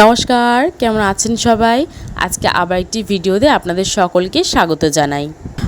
নমস্কার কেমন আছেন সবাই? আজকে আবার একটি ভিডিও দিয়ে আপনাদের সকলকে স্বাগত জানাই।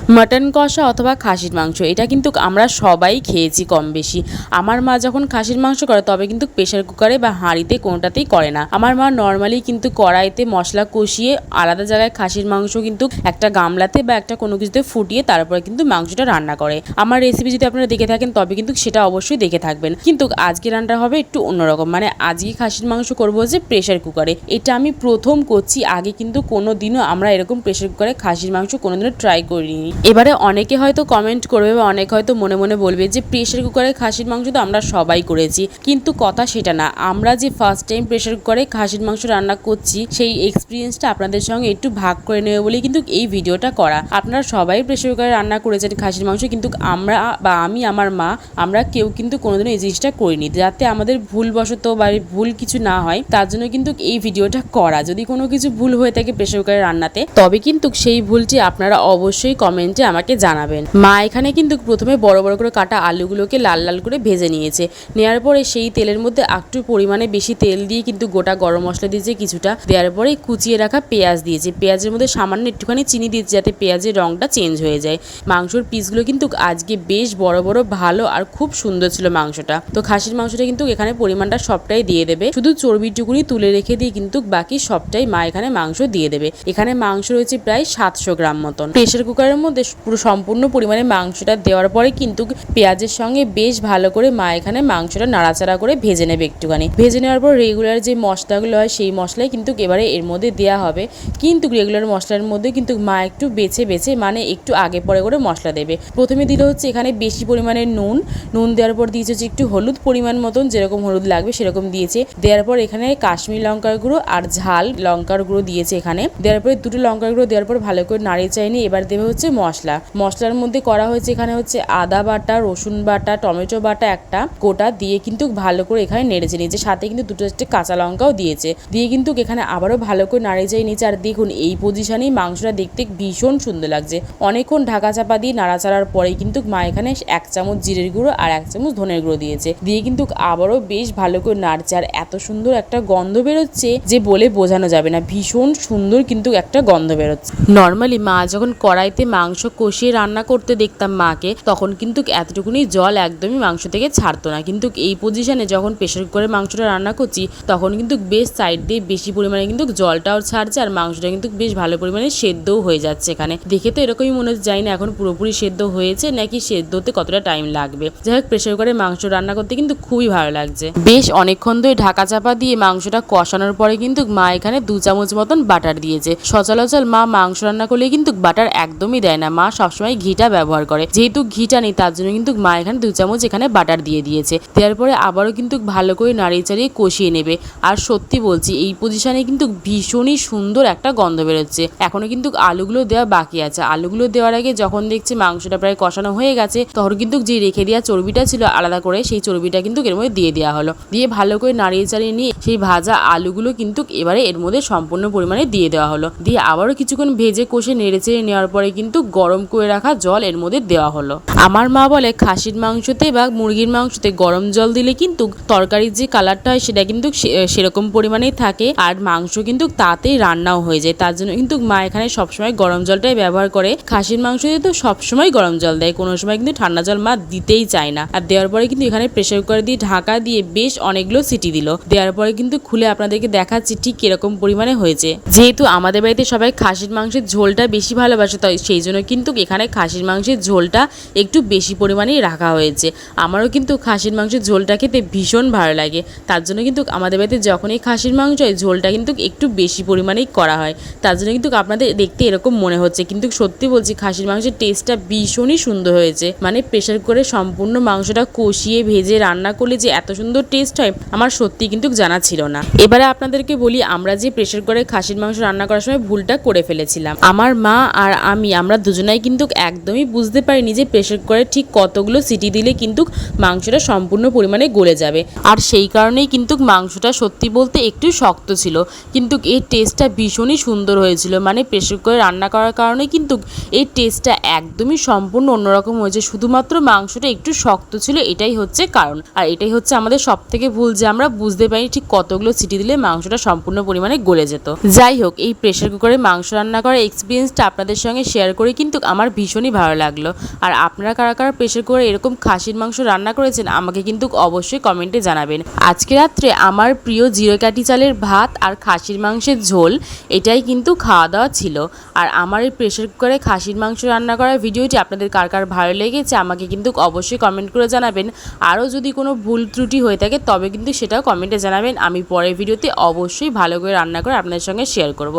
মাটন কষা অথবা খাসির মাংস, এটা কিন্তু আমরা সবাই খেয়েছি কম বেশি আমার মা যখন খাসির মাংস করে, তবে কিন্তু প্রেশার কুকারে বা হাঁড়িতে কোনোটাতেই করে না। আমার মা নর্মালি কিন্তু কড়াইতে মশলা কষিয়ে আলাদা জায়গায় খাসির মাংস কিন্তু একটা গামলাতে বা একটা কোনো কিছুতে ফুটিয়ে তারপরে কিন্তু মাংসটা রান্না করে। আমার রেসিপি যদি আপনারা দেখে থাকেন, তবে কিন্তু সেটা অবশ্যই দেখে থাকবেন। কিন্তু আজকে রান্না হবে একটু অন্যরকম। মানে আজকে খাসির মাংস করব যে প্রেশার কুকারে। এটা আমি প্রথম করছি, আগে কিন্তু কোনো দিনও আমরা এরকম প্রেশার কুকারে খাসির মাংস কোনোদিনও ট্রাই করিনি। এবারে অনেকে হয়তো কমেন্ট করবে বা অনেকে হয়তো মনে মনে বলবে যে প্রেশার কুকারে খাসির মাংস তো আমরা সবাই করেছি। কিন্তু কথা সেটা না। আমরা যে ফার্স্ট টাইম প্রেশার কুকারে খাসির মাংস রান্না করছি, সেই এক্সপিরিয়েন্সটা আপনাদের সঙ্গে একটু ভাগ করে নেবে বলেই কিন্তু এই ভিডিওটা করা। আপনারা সবাই প্রেশার কুকারে রান্না করেছেন খাসির মাংস, কিন্তু আমরা বা আমি, আমার মা, আমরা কেউ কিন্তু কোনোদিনও এই জিনিসটা করিনি। যাতে আমাদের ভুলবশত বা ভুল কিছু না হয়, তার জন্য কিন্তু এই ভিডিওটা করা। যদি কোনো কিছু ভুল হয়ে থাকে প্রেশার কুকারে রান্নাতে, তবে কিন্তু সেই ভুলটি আপনারা অবশ্যই কমেন্টে আমাকে জানাবেন। মা এখানে কিন্তু প্রথমে বড় বড় করে কাটা আলুগুলোকে লাল লাল করে ভেজে নিয়েছে। নেওয়ার পরে সেই তেলের মধ্যে একটু পরিমাণে বেশি তেল দিয়ে কিন্তু গোটা গরম মশলা দিয়েছে কিছুটা। দেওয়ার পরে কুচিয়ে রাখা পেঁয়াজ দিয়েছে। পেঁয়াজের মধ্যে সামান্য একটুখানি চিনি দিয়েছে যাতে পেঁয়াজের রঙটা চেঞ্জ হয়ে যায়। মাংসর পিসগুলো কিন্তু আজকে বেশ বড় বড়, ভালো আর খুব সুন্দর ছিল মাংসটা। তো খাসির মাংসটা কিন্তু এখানে পরিমাণটা সবটাই দিয়ে দেবে। শুধু চর্বিটুকুনি তুলে রেখে দিয়ে কিন্তু বাকি সবটাই মা এখানে মাংস দিয়ে দেবে। এখানে মাংস রয়েছে প্রায় সাতশো গ্রাম মতন। প্রেশার কুকারের মধ্যে পুরো সম্পূর্ণ পরিমাণে মাংসটা দেওয়ার পরে কিন্তু পেঁয়াজের সঙ্গে বেশ ভালো করে মা এখানে মাংসটা নাড়াচাড়া করে ভেজে নেবে একটুখানি। ভেজে নেওয়ার পর রেগুলার যে মশলাগুলো হয় সেই মশলাই কিন্তু এবারে এর মধ্যে দেওয়া হবে। কিন্তু রেগুলার মশলার মধ্যে কিন্তু মা একটু বেছে বেছে মানে একটু আগে পরে করে মশলা দেবে। প্রথমে দিল হচ্ছে এখানে বেশি পরিমাণে নুন। নুন দেওয়ার পর দিয়েছে হচ্ছে একটু হলুদ পরিমাণ মতন, যেরকম হলুদ লাগবে সেরকম দিয়েছে। দেওয়ার পর এখানে কাশ্মীর লঙ্কার গুঁড়ো আর ঝাল লঙ্কার গুঁড়ো দিয়েছে এখানে। দেওয়ার পরে দুটো লঙ্কার গুঁড়ো দেওয়ার পর ভালো করে নাড়িয়ে চাইনি এবার দেবে হচ্ছে মশলা। মশলার মধ্যে করা হয়েছে এখানে হচ্ছে আদা বাটা, রসুন বাটা, টমেটো বাটা একটা গোটা দিয়ে কিন্তু ভালো করে এখানে নেড়েছে নিয়েছে। সাথে কিন্তু দুটো চারটে কাঁচা লঙ্কাও দিয়েছে। দিয়ে কিন্তু এখানে আবারও ভালো করে নাড়িয়ে চাই নিয়েছে। আর দেখুন, এই পজিশনেই মাংসটা দেখতে ভীষণ সুন্দর লাগছে। অনেকক্ষণ ঢাকা চাপা দিয়ে নাড়াচাড়ার পরেই কিন্তু মা এখানে এক চামচ জিরের গুঁড়ো আর এক চামচ ধনের গুঁড়ো দিয়েছে। দিয়ে কিন্তু আবারও বেশ ভালো করে নাড়ছে। আর এত সুন্দর একটা গন্ধ বেরোচ্ছে যে বলে বোঝানো যাবে না। ভীষণ সুন্দর কিন্তু একটা গন্ধ বেরোচ্ছে। নর্মালি মা যখন কড়াইতে মাংস কষিয়ে রান্না করতে দেখতাম মাকে, তখন কিন্তু এতটুকুনি জল একদমই মাংস থেকে ছাড়তো না। কিন্তু এই পজিশনে যখন প্রেশার কুকারে মাংসটা রান্না করছি, তখন কিন্তু বেশ সাইড দিয়ে বেশি পরিমাণে কিন্তু জলটাও ছাড়ছে আর মাংসটা কিন্তু বেশ ভালো পরিমাণে সেদ্ধও হয়ে যাচ্ছে এখানে। দেখে তো এরকমই মনে হচ্ছে যাই না এখন পুরোপুরি সেদ্ধ হয়েছে নাকি সেদ্ধ হতে কতটা টাইম লাগবে। যাই হোক প্রেশার কুকারে মাংস রান্না করতে কিন্তু খুবই ভালো লাগছে। বেশ অনেকক্ষণ ধরে ঢাকা চাপা দিয়ে মাংসটা কষানোর পরে কিন্তু মা এখানে দু চামচ মতন বাটার দিয়েছে। সচলাচল মা মাংস রান্না করলে কিন্তু বাটার একদমই দেয় না। মা সবসময় ঘিটা ব্যবহার করে। যেহেতু ঘিটা নেই, তার জন্য কিন্তু মা এখানে দু চামচ এখানে বাটার দিয়ে দিয়েছে। দেওয়ার পরে আবারও কিন্তু ভালো করে নাড়িয়ে চাড়িয়ে কষিয়ে নেবে। আর সত্যি বলছি, এই পজিশনে কিন্তু ভীষণই সুন্দর একটা গন্ধ বেরোচ্ছে। এখনও কিন্তু আলুগুলো দেওয়া বাকি আছে। আলুগুলো দেওয়ার আগে যখন দেখছি মাংসটা প্রায় কষানো হয়ে গেছে, তখন কিন্তু যে রেখে দেওয়া চর্বিটা ছিল আলাদা করে, সেই চর্বিটা কিন্তু এর মধ্যে দিয়ে দেওয়া হলো। দিয়ে ভালো করে নাড়িয়ে চাড়িয়ে নিয়ে সেই ভাজা আলুগুলো কিন্তু এবারে এর মধ্যে সম্পূর্ণ পরিমাণে দিয়ে দেওয়া হলো। দিয়ে আবারও কিছুক্ষণ ভেজে কষে নেড়ে চেড়ে নেওয়ার পরে কিন্তু গরম করে রাখা জল এর মধ্যে দেওয়া হলো। আমার মা বলে, খাসির মাংসতে বা মুরগির মাংসতে গরম জল দিলে কিন্তু তরকারির যে কালারটা হয় সেটা কিন্তু সেরকম পরিমাণেই থাকে আর মাংস কিন্তু তাতেই রান্নাও হয়ে যায়। তার জন্য কিন্তু মা এখানে সবসময় গরম জলটাই ব্যবহার করে। খাসির মাংস তো সবসময় গরম জল দেয়, কোনো সময় কিন্তু ঠান্ডা জল মা দিতেই চায় না। আর দেওয়ার পরে কিন্তু এখানে প্রেশার কুকার দিয়ে ঢাকা দিয়ে বেশ অনেকগুলো সিটি দিল। দেওয়ার পরে কিন্তু খুলে আপনাদেরকে দেখাচ্ছি ঠিক কীরকম পরিমাণে হয়েছে। যেহেতু আমাদের বাড়িতে সবাই খাসির মাংসের ঝোলটা বেশি ভালোবাসে, তাই সেই জন্য কিন্তু এখানে খাসির মাংসের ঝোলটা একটু বেশি পরিমাণেই রাখা হয়েছে। আমারও কিন্তু খাসির মাংসের ঝোলটা খেতে ভীষণ ভালো লাগে। তার জন্য কিন্তু আমাদের বাড়িতে যখনই খাসির মাংস হয়, ঝোলটা কিন্তু একটু বেশি পরিমাণেই করা হয়। তার জন্য কিন্তু আপনাদের দেখতে এরকম মনে হচ্ছে। কিন্তু সত্যি বলছি, খাসির মাংসের টেস্টটা ভীষণই সুন্দর হয়েছে। মানে প্রেশার করে সম্পূর্ণ মাংসটা কষিয়ে, ভেজে রান্না করলে যে এত সুন্দর টেস্ট হয়, আমার সত্যি কিন্তু জানা ছিল না। এবারে আপনাদেরকে বলি, আমরা যে প্রেশার করে খাসির মাংস রান্না করার সময় ভুলটা করে ফেলেছিলাম। আমার মা আর আমি, আমরা দুজনাই কিন্তু একদমই বুঝতে পারিনি যে প্রেশার কুকারে ঠিক কতগুলো সিটি দিলে কিন্তু মাংসটা সম্পূর্ণ পরিমাণে গলে যাবে। আর সেই কারণেই কিন্তু মাংসটা সত্যি বলতে একটু শক্ত ছিল। কিন্তু এর টেস্টটা ভীষণই সুন্দর হয়েছিল। মানে প্রেশার কুকারে রান্না করার কারণে কিন্তু এর টেস্টটা একদমই সম্পূর্ণ অন্যরকম হয়েছে। শুধুমাত্র মাংসটা একটু শক্ত ছিল, এটাই হচ্ছে কারণ। আর এটাই হচ্ছে আমাদের সব থেকে ভুল যে আমরা বুঝতে পারি ঠিক কতগুলো সিটি দিলে মাংসটা সম্পূর্ণ পরিমাণে গলে যেত। যাই হোক, এই প্রেশার কুকারে মাংস রান্না করার এক্সপিরিয়েন্সটা আপনাদের সঙ্গে শেয়ার করে। কিন্তু আমার ভীষণই ভালো লাগল। আর আপনারা কারা কারা প্রেশার কুকারে এরকম খাসির মাংস রান্না করেছেন, আমাকে কিন্তু অবশ্যই কমেন্টে জানাবেন। আজকে রাত্রে আমার প্রিয় জিরো কাটি চালের ভাত আর খাসির মাংসের ঝোল, এটাই কিন্তু খাওয়া দাওয়া ছিল। আর আমার এই প্রেশার কুকারে খাসির মাংস রান্না করার ভিডিওটি আপনাদের কার কার ভালো লেগেছে, আমাকে কিন্তু অবশ্যই কমেন্ট করে জানাবেন। আরও যদি কোনো ভুল ত্রুটি হয়ে থাকে, তবে কিন্তু সেটাও কমেন্টে জানাবেন। আমি পরের ভিডিওতে অবশ্যই ভালো করে রান্না করে আপনাদের সঙ্গে শেয়ার করব।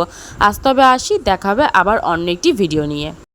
আজ তবে আসি, দেখা হবে আবার অন্য একটি ভিডিও নিয়ে।